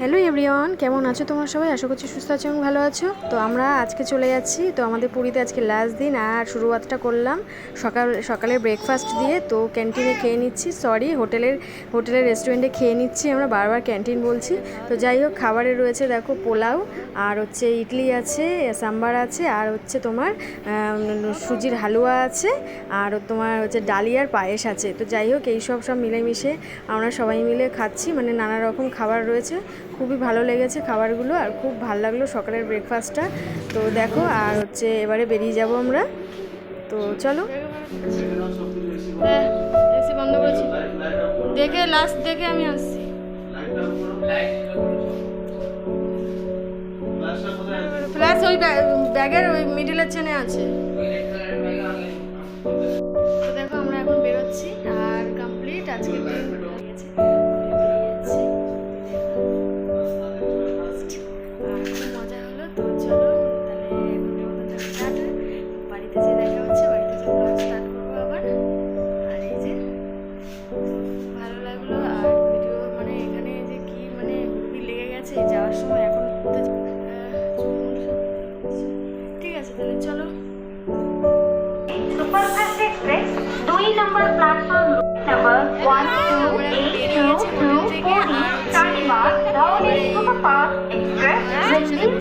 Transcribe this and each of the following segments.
Hello everyone, কেমন আছো তোমার সবাই? আশা করছি সুস্থ আছো এবং ভালো আছো। তো আমরা আজকে চলে যাচ্ছি, তো আমাদের পুরীতে আজকে লাস্ট দিন আর শুরুয়াতটা করলাম সকাল, সকালের ব্রেকফাস্ট দিয়ে। তো ক্যান্টিনে খেয়ে নিচ্ছি সরি হোটেলের হোটেলের রেস্টুরেন্টে খেয়ে নিচ্ছি, আমরা বারবার ক্যান্টিন বলছি। তো যাই হোক, খাবারে রয়েছে দেখো পোলাও, আর হচ্ছে ইডলি আছে, সাম্বার আছে, আর হচ্ছে তোমার সুজির হালুয়া আছে, আর তোমার হচ্ছে ডালিয়ার পায়েস আছে। তো যাই হোক এইসব সব মিলেমিশে আমরা সবাই মিলে খাচ্ছি মানে নানা রকম খাবার রয়েছে। খুবই ভালো লেগেছে খাবারগুলো আর খুব ভালো লাগল সকালের ব্রেকফাস্টটা তো দেখো, আর হচ্ছে এবারে বেরিয়ে যাব আমরা। তো চলো। হ্যাঁ এসি বন্ধ দেখে লাস্ট দেখে আমি আসছি। ফ্ল্যাশ ওই ব্যাগের ওই মিডিলের চেনে আছে।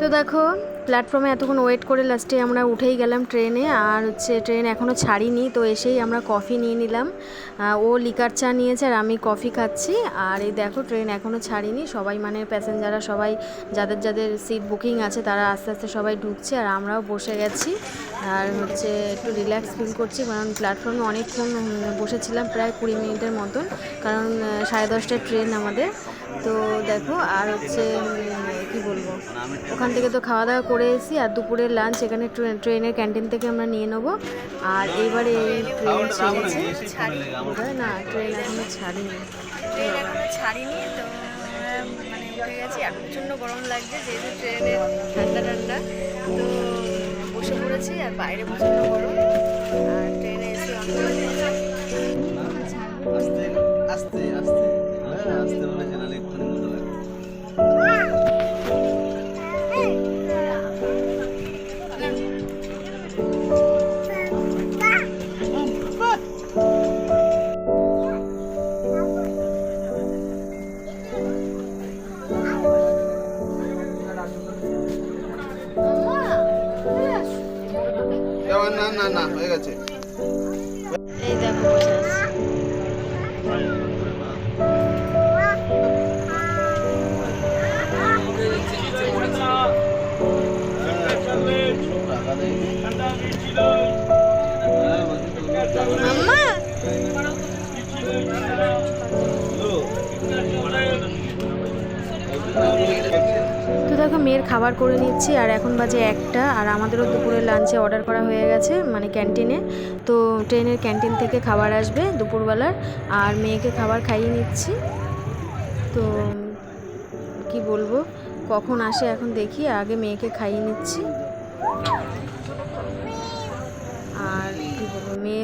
তো দেখো প্ল্যাটফর্মে এতক্ষণ ওয়েট করে লাস্টে আমরা উঠেই গেলাম ট্রেনে আর হচ্ছে ট্রেন এখনও ছাড়িনি, তো এসেই আমরা কফি নিয়ে নিলাম। ও লিকার চা নিয়েছে আর আমি কফি খাচ্ছি। আর এই দেখো ট্রেন এখনও ছাড়িনি, সবাই মানে প্যাসেঞ্জাররা সবাই, যাদের যাদের সিট বুকিং আছে তারা আস্তে আস্তে সবাই ঢুকছে আর আমরাও বসে গেছি। আর হচ্ছে একটু রিল্যাক্স ফিল করছি, কারণ প্ল্যাটফর্মে অনেকক্ষণ বসেছিলাম প্রায় কুড়ি মিনিটের মতন, কারণ সাড়ে দশটায় ট্রেন আমাদের। তো দেখো, আর হচ্ছে কি বলব? ওখান থেকে তো খাওয়া দাওয়া করে এসেছি আর দুপুরের লাঞ্চ এখানে ট্রে- ট্রেনের ক্যান্টিন থেকে আমরা নিয়ে নেব। আর এইবারে এই ট্রেন ছেড়েছে না ট্রেন এখনও ছাড়িনি। ট্রেন এখনও ছাড়িনি তো মানে উঠে গেছি। আর প্রচণ্ড গরম লাগছে যেহেতু ট্রেনে ঠান্ডা ঠান্ডা। তো বসে পড়েছি আর বাইরে প্রচণ্ড গরম। আর ট্রেনে এসে অন আস্তে আস্তে আস্তে। হ্যাঁ, আস্তে বলে এই দেখো মেয়ের খাবার করে নিচ্ছি আর এখন বাজে একটা আর আমাদেরও দুপুরের লাঞ্চে অর্ডার করা হয়ে গেছে মানে ক্যান্টিনে তো ট্রেনের ক্যান্টিন থেকে খাবার আসবে দুপুরবেলার আর মেয়েকে খাবার খাইয়ে নিচ্ছি। তো কি বলব, কখন আসে এখন দেখি, আগে মেয়েকে খাইয়ে নিচ্ছি।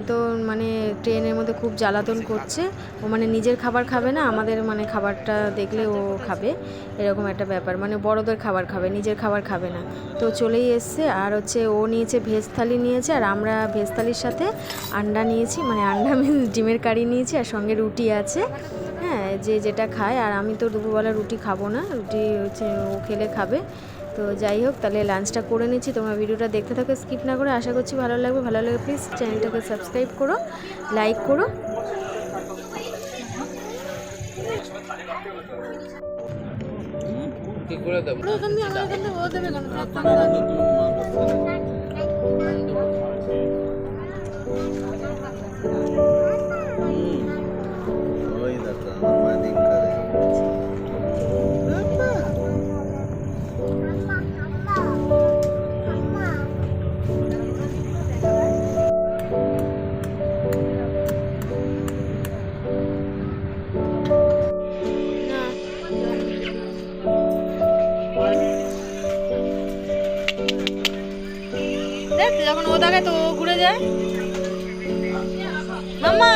তো মানে ট্রেনের মধ্যে খুব জ্বালাতন করছে। ও মানে নিজের খাবার খাবে না, আমাদের মানে খাবারটা দেখলে ও খাবে। এরকম একটা ব্যাপার মানে বড়দের খাবার খাবে, নিজের খাবার খাবে না। তো চলেই এসছে, আর হচ্ছে ও নিয়েছে ভেজ থালি নিয়েছে, আর আমরা ভেজ থালির সাথে আন্ডা নিয়েছি মানে আন্ডা ডিমের কারি নিয়েছি, আর সঙ্গে রুটি আছে। হ্যাঁ যে যেটা খায়, আর আমি তো দুপুরবেলা রুটি খাব না, রুটি হচ্ছে ও খেলে খাবে। তো যাই হোক তাহলে লাঞ্চটা করে নিচ্ছি। তোমরা ভিডিওটা দেখতে থাকো স্কিপ না করে। আশা করছি ভালো লাগবে। ভালো লাগে প্লিজ চ্যানেলটাকে সাবস্ক্রাইব করো লাইক করো। কি করে দেবো? যখন ও দেখায় তো ও ঘুরে যায়। মাম্মা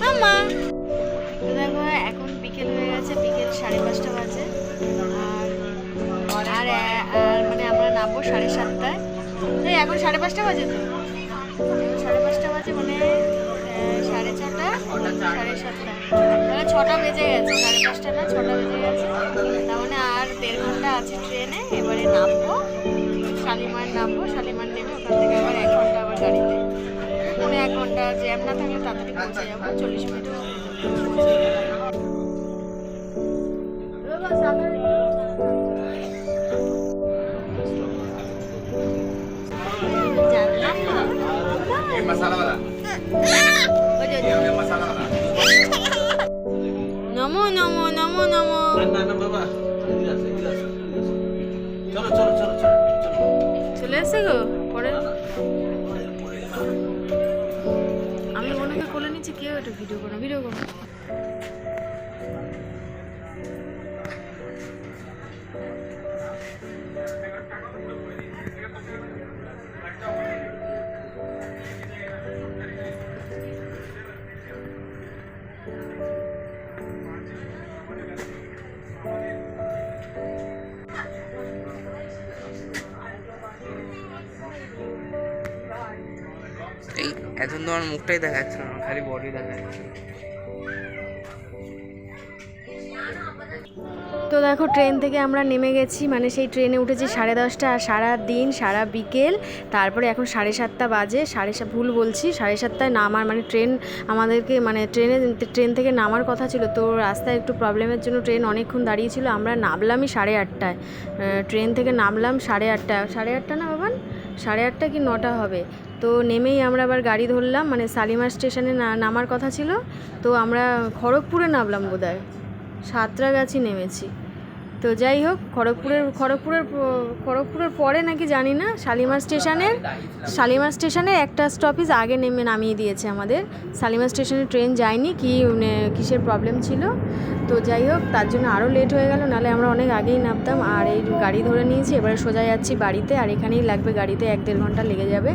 মাম্মা। তো দেখো, এখন বিকেল হয়ে গেছে, বিকেল সাড়ে পাঁচটা বাজে। আর আর আর মানে আমরা নামবো সাড়ে সাতটায়। এখন সাড়ে পাঁচটা বাজে তো। সাড়ে পাঁচটা বাজে মানে সাড়ে ছটা, সাড়ে সাতটা। তাহলে ছটা বেজে গেছে, সাড়ে পাঁচটা না, ছটা বেজে গেছে। তার মানে আর দেড় ঘণ্টা আছে ট্রেনে, এবারে নামবো। শালিমার নামবো, শালিমার নেমে ওখান থেকে আবার এক ঘণ্টা আবার গাড়িতে পৌনে এক ঘণ্টা জ্যাম না থাকলে তাড়াতাড়ি পৌঁছে যাব, চল্লিশ মিনিটও পৌঁছে যাব। এখন তো আমার মুখটাই দেখাচ্ছে না, খালি বডি দেখাচ্ছে। তো দেখো ট্রেন থেকে আমরা নেমে গেছি মানে সেই ট্রেনে উঠেছি সাড়ে দশটা আর সারা দিন, সারা বিকেল। তারপরে এখন সাড়ে সাতটা বাজে, সাড়ে ভুল বলছি, সাড়ে সাতটায় নামার মানে ট্রেন আমাদেরকে মানে ট্রেনে ট্রেন থেকে নামার কথা ছিল, তো রাস্তায় একটু প্রবলেমের জন্য ট্রেন অনেকক্ষণ দাঁড়িয়েছিল আমরা নামলামই সাড়ে আটটায়। ট্রেন থেকে নামলাম সাড়ে আটটা সাড়ে আটটা না, বাবান? সাড়ে আটটা কি নটা হবে। তো নেমেই আমরা আবার গাড়ি ধরলাম মানে শালিমার স্টেশনে নামার কথা ছিল। তো আমরা খড়গপুরে নামলাম বোধ হয় সাঁতরাগাছি নেমেছি। তো যাই হোক, খড়গপুরের খড়গপুরের খড়গপুরের পরে নাকি জানি না, শালিমার স্টেশনের শালিমার স্টেশনের একটা স্টপেজ আগে নেমে নামিয়ে দিয়েছে আমাদের। শালিমার স্টেশনে ট্রেন যায়নি, কি মানে কিসের প্রবলেম ছিল? তো যাই হোক, তার জন্য আরও লেট হয়ে গেল, নাহলে আমরা অনেক আগেই নামতাম। আর এই গাড়ি ধরে নিয়েছি, এবারে সোজা যাচ্ছি বাড়িতে, আর এখানেই লাগবে গাড়িতে এক দেড় ঘণ্টা লেগে যাবে।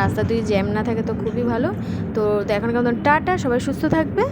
রাস্তা যদি জ্যাম না থাকে তো খুবই ভালো। তো এখন কেমন? টাটা, সবাই সুস্থ থাকবে।